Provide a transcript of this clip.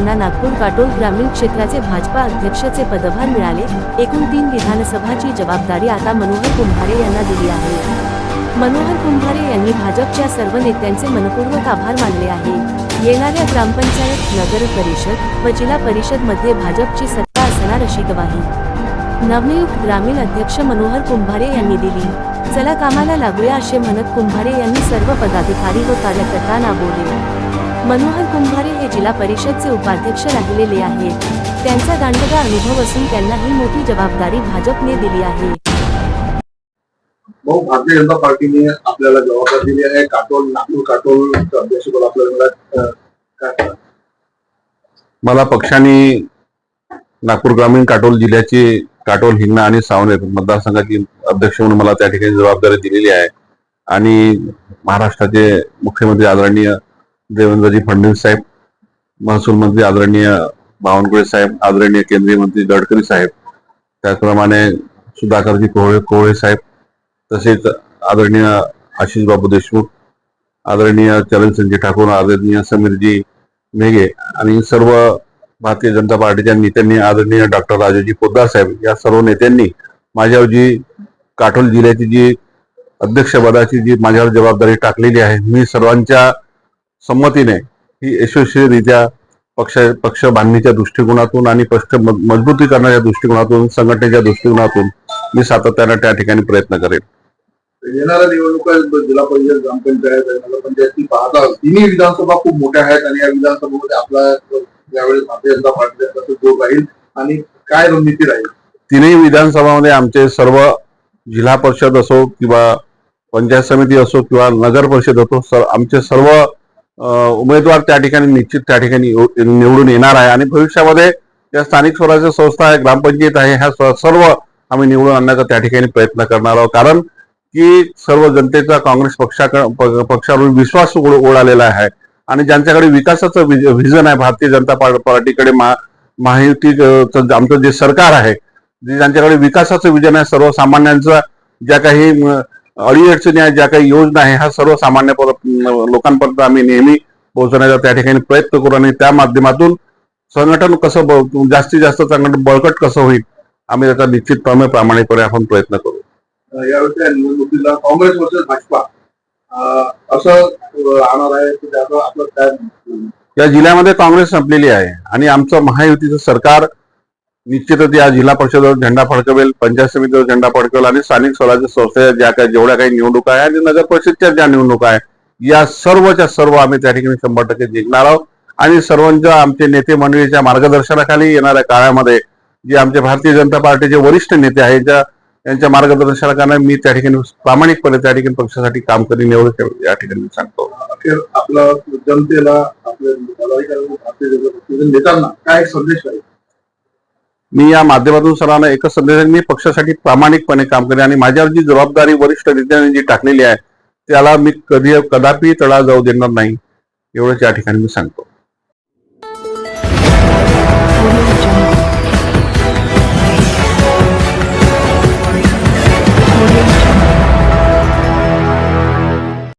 यांना नागपूर काटोल ग्रामीण क्षेत्राचे भाजपा अध्यक्षचे पदभार मिळाले. एकूण तीन विधानसभाची जबाबदारी आता मनोहर कुंभारे यांना दिली आहे. मनोहर कुंभारे यांनी भाजपच्या सर्व नेत्यांचे मनपूर्वक आभार मानले आहे. येणाऱ्या ग्रामपंचायत नगर परिषद व जिल्हा परिषदमध्ये भाजपची सत्ता असणार अशी ग्वाही. नवनियुक्त ग्रामीण अध्यक्ष मनोहर कुंभारे यांनी दिली. चला कामाला लागूया असे म्हणत कुंभारे यांनी सर्व पदाधिकारी व कार्यकर्त्यांना बोलले. मनोहर कुंभारे हे जिल्हा परिषदचे उपाध्यक्ष राहिलेले आहेत. त्यांचा दांडगा अनुभव असून त्यांना ही मोठी जबाबदारी भाजपने दिली आहे. भाऊ भारतीय जनता पार्टीने आपल्याला जबाबदारी दिली आहे. काटोल नागपूर काटोल अध्यक्षपद आपल्याला? मला पक्षाने नागपूर ग्रामीण काटोल जिल्ह्याची काटोल हिंगणा आणि सावनेर मतदारसंघाची अध्यक्ष म्हणून मला त्या ठिकाणी जबाबदारी दिलेली आहे. आणि महाराष्ट्राचे मुख्यमंत्री आदरणीय देवेंद्रजी फडणवीस साहेब महसूल मंत्री आदरणीय बावनकुळे साहेब आदरणीय केंद्रीय मंत्री गडकरी साहेब त्याचप्रमाणे सुधाकरजी कोहळे कोहळे साहेब तसेच आदरणीय आशिष बाबू देशमुख आदरणीय चरणसिंगजी ठाकूर आदरणीय समीरजी मेघे आणि सर्व भारतीय जनता पार्टीच्या नेत्यांनी आदरणीय डॉक्टर राजाजी पोद्दार साहेब या सर्व नेत्यांनी माझ्यावर जी काटोल जिल्ह्याची जी अध्यक्षपदाची जी माझ्यावर जबाबदारी टाकलेली आहे मी सर्वांच्या संमतीने ही यशस्वीरित्या पक्ष पक्ष बांधणीच्या दृष्टिकोनातून आणि पक्ष मजबूतीकरणाच्या दृष्टिकोनातून संघटनेच्या दृष्टिकोनातून मी सातत्यानं त्या ठिकाणी प्रयत्न करेन. येणाऱ्या निवडणुका जिल्हा परिषद ग्रामपंचायत आणि नगरपंचायतची पाहता तिन्ही विधानसभा खूप मोठ्या आहेत आणि या विधानसभेमध्ये आपला यावेळेस भारतीय जनता पार्टीचा जोर राहील आणि काय रणनीती राहील? तिन्ही विधानसभामध्ये आमचे सर्व जिल्हा परिषद असो किंवा पंचायत समिती असो किंवा नगर परिषद असो सर आमचे सर्व उमेदवार त्या ठिकाणी निश्चित त्या ठिकाणी निवडून येणार आहे. आणि भविष्यामध्ये या स्थानिक स्वराज्य संस्था आहे ग्रामपंचायत आहे ह्या स- सर्व आम्ही निवडून आणण्याचा त्या ठिकाणी प्रयत्न करणार आहोत. कारण की सर्व जनतेचा काँग्रेस पक्षाकडे पक्षावर विश्वास उड- उडालेला आहे. आणि ज्यांच्याकडे विकासाचं व्हिजन आहे भारतीय जनता पार्टीकडे मा महायुती आमचं जे सरकार आहे जे ज्यांच्याकडे विकासाचं विजन आहे सर्वसामान्यांचा ज्या काही अडीअडचणी ज्या काही योजना आहे ह्या सर्वसामान्य लोकांपर्यंत आम्ही नेहमी पोहोचण्याचा त्या ठिकाणी प्रयत्न करू आणि त्या माध्यमातून संघटन कसं जास्तीत जास्त संघटन बळकट कसं होईल आम्ही त्याचा निश्चितपणे प्रामाणिकपणे आपण प्रयत्न करू. यावेळेच्या निवडणुकीला काँग्रेस वर्सेस भाजपा असं आहे की त्याचं आपलं काय या जिल्ह्यामध्ये काँग्रेस संपलेली आहे आणि आमचं महायुतीचं सरकार निश्चितच या जिल्हा परिषदेवर झेंडा फडकवेल पंचायत समितीवर झेंडा फडकवेल आणि स्थानिक स्वराज्य संस्थेच्या ज्या काही जेवढ्या काही निवडणुका आहे आणि नगर परिषदच्या ज्या निवडणुका आहे या सर्वच्या सर्व आम्ही त्या ठिकाणी शंभर टक्के जिंकणार आहोत. आणि सर्वांच्या आमचे नेते मंडळीच्या मार्गदर्शनाखाली येणाऱ्या काळामध्ये जे आमचे भारतीय जनता पार्टीचे वरिष्ठ नेते आहेत ज्या यांच्या मार्गदर्शनाखाने मी त्या ठिकाणी प्रामाणिकपणे त्या ठिकाणी पक्षासाठी काम करीन एवढं या ठिकाणी मी सांगतो. अखेर आपलं जनतेला आपल्या नेत्यांना काय संदेश आहे? मी या माध्यमातून सरांना एकच संदेश मी पक्षासाठी प्रामाणिकपणे काम करेन आणि माझ्यावर जी जबाबदारी वरिष्ठ नेत्यांनी जी टाकलेली आहे त्याला मी कधी कदापि तडा जाऊ देणार नाही. एवढंच या ठिकाणी मी सांगतो.